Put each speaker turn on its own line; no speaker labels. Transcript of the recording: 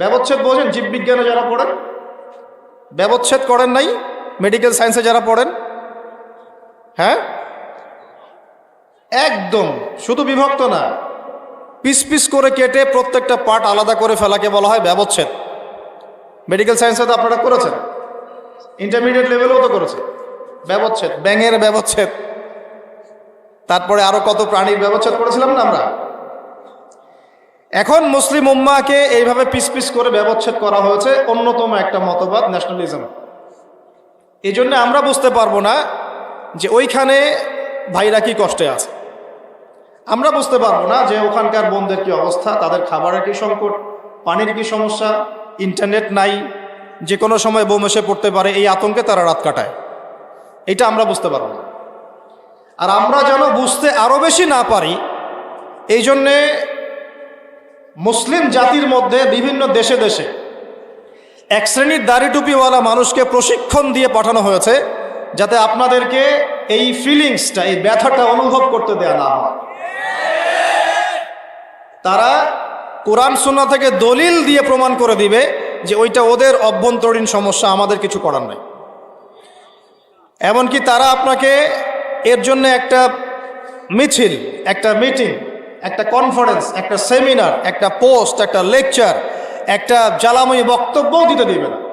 ব্যবচ্ছেদ বোঝেন, জীববিজ্ঞানে যারা পড়েন, ব্যবচ্ছেদ করেন নাই মেডিকেল সায়েন্সে যারা পড়েন হ্যাঁ? একদম, শুধু বিভক্ত না, পিস পিস করে কেটে প্রত্যেকটা পার্ট আলাদা করে ফেলাকে বলা হয় ব্যবচ্ছেদ। মেডিকেল সায়েন্সে তো আপনারা করেছেন ইন্টারমিডিয়েট লেভেলেও তো করেছে ব্যবচ্ছেদ, ব্যাঙের ব্যবচ্ছেদ। তারপরে আরও কত প্রাণীর ব্যবচ্ছেদ করেছিলাম না আমরা? এখন মুসলিম উম্মাকে এইভাবে পিস পিস করে ব্যবচ্ছেদ করা হয়েছে অন্যতম একটা মতবাদ ন্যাশনালিজম এই জন্য আমরা বুঝতে পারব না যে ওইখানে ভাইরা কি কষ্টে আছে। আমরা বুঝতে পারব না যে ওখানকার বোনদের কি অবস্থা, তাদের খাবারের কি সংকট, পানির কি সমস্যা ইন্টারনেট নাই, যে কোনো সময় বোম এসে পড়তে পারে, এই আতঙ্কে তারা রাত কাটায়। এটা আমরা বুঝতে পারব না। আর আমরা যেন বুঝতে আরও বেশি না পারি এই জন্যে মুসলিম জাতির মধ্যে বিভিন্ন দেশে দেশে এক শ্রেণির দাড়ি টুপিওয়ালা মানুষকে প্রশিক্ষণ দিয়ে পাঠানো হয়েছে যাতে আপনাদেরকে এই ফিলিংসটা এই ব্যথাটা অনুভব করতে দেয়া না হয়। তারা কোরআন, সুন্না থেকে দলিল দিয়ে প্রমাণ করে দিবে যে ওইটা ওদের অভ্যন্তরীণ সমস্যা, আমাদের কিছু করার নাই। এমনকি তারা আপনাকে এর জন্য একটা মিছিল, একটা মিটিং একটা কনফারেন্স একটা সেমিনার একটা পোস্ট একটা লেকচার একটা জ্বালাময়ী বক্তব্যও দিতে দিবে না।